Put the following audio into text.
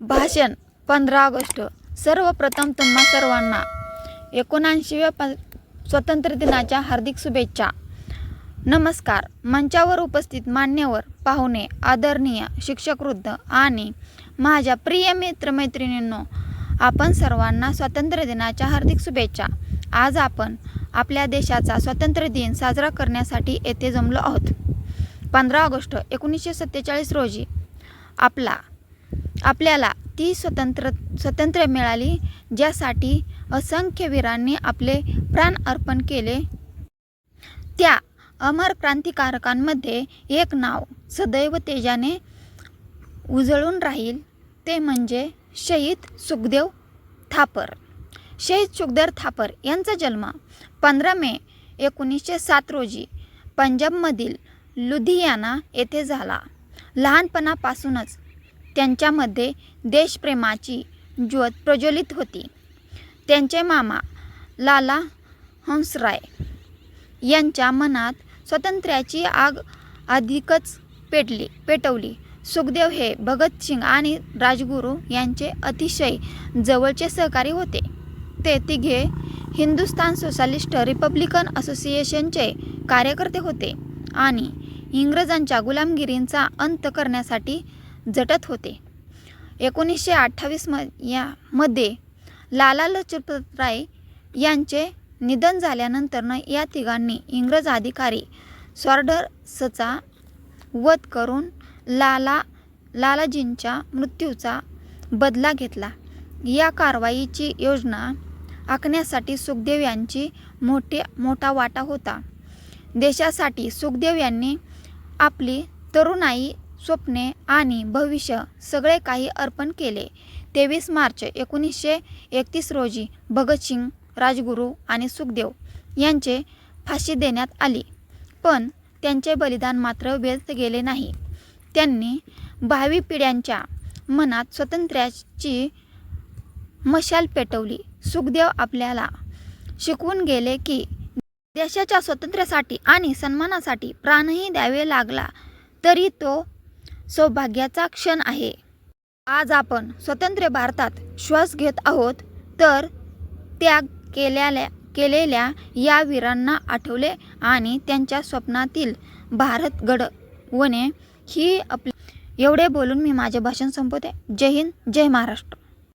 भाषण पंधरा ऑगस्ट. सर्वप्रथम तुम्हा सर्वांना एकोणऐंशीव्या प स्वातंत्र्य दिनाच्या हार्दिक शुभेच्छा. नमस्कार. मंचावर उपस्थित मान्यवर पाहुणे आदरणीय शिक्षकवृद्ध आणि माझ्या प्रिय मित्रमैत्रिणींनो आपण सर्वांना स्वातंत्र्य दिनाच्या हार्दिक शुभेच्छा. आज आपण आपल्या देशाचा स्वातंत्र्य दिन साजरा करण्यासाठी येथे जमलो आहोत. पंधरा ऑगस्ट एकोणीसशे सत्तेचाळीस रोजी आपला आपल्याला ती स्वतंत्र स्वतंत्र मिळाली ज्यासाठी असंख्य वीरांनी आपले प्राण अर्पण केले. त्या अमर क्रांतिकारकांमध्ये एक नाव सदैव तेजाने उजळून राहील ते म्हणजे शहीद सुखदेव थापर. शहीद सुखदेव थापर यांचा जन्म पंधरा मे एकोणीसशे सात रोजी पंजाबमधील लुधियाना येथे झाला. लहानपणापासूनच त्यांच्यामध्ये देशप्रेमाची ज्योत प्रज्वलित होती. त्यांचे मामा लाला हंसराय यांच्या मनात स्वातंत्र्याची आग अधिकच पेटली पेटवली. सुखदेव हे भगतसिंग आणि राजगुरू यांचे अतिशय जवळचे सहकारी होते. ते तिघे हिंदुस्तान सोशालिस्ट रिपब्लिकन असोसिएशनचे कार्यकर्ते होते आणि इंग्रजांच्या गुलामगिरींचा अंत करण्यासाठी झटत होते. एकोणीसशे अठ्ठावीस म यामध्ये लाला लजपत राय यांचे निधन झाल्यानंतरनं या तिघांनी इंग्रज अधिकारी स्वॉर्डर्सचा वध करून लाला लालाजींच्या मृत्यूचा बदला घेतला. या कारवाईची योजना आखण्यासाठी सुखदेव यांची मोठे मोठा वाटा होता. देशासाठी सुखदेव यांनी आपली तरुणाई स्वप्ने आणि भविष्य सगळे काही अर्पण केले. तेवीस मार्च एकोणीसशे एकतीस रोजी भगतसिंग राजगुरू आणि सुखदेव यांचे फाशी देण्यात आली. पण त्यांचे बलिदान मात्र व्यर्थ गेले नाही. त्यांनी भावी पिढ्यांच्या मनात स्वातंत्र्याची मशाल पेटवली. सुखदेव आपल्याला शिकवून गेले की देशाच्या स्वातंत्र्यासाठी आणि सन्मानासाठी प्राणही द्यावे लागला तरी तो सौभाग्याचा क्षण आहे. आज आपण स्वतंत्र भारतात श्वास घेत आहोत तर त्याग केलेल्या केलेल्या या वीरांना आठवले आणि त्यांच्या स्वप्नातील भारत घडवणे ही आपली एवढे बोलून मी माझे भाषण संपवते. जय हिंद जय महाराष्ट्र.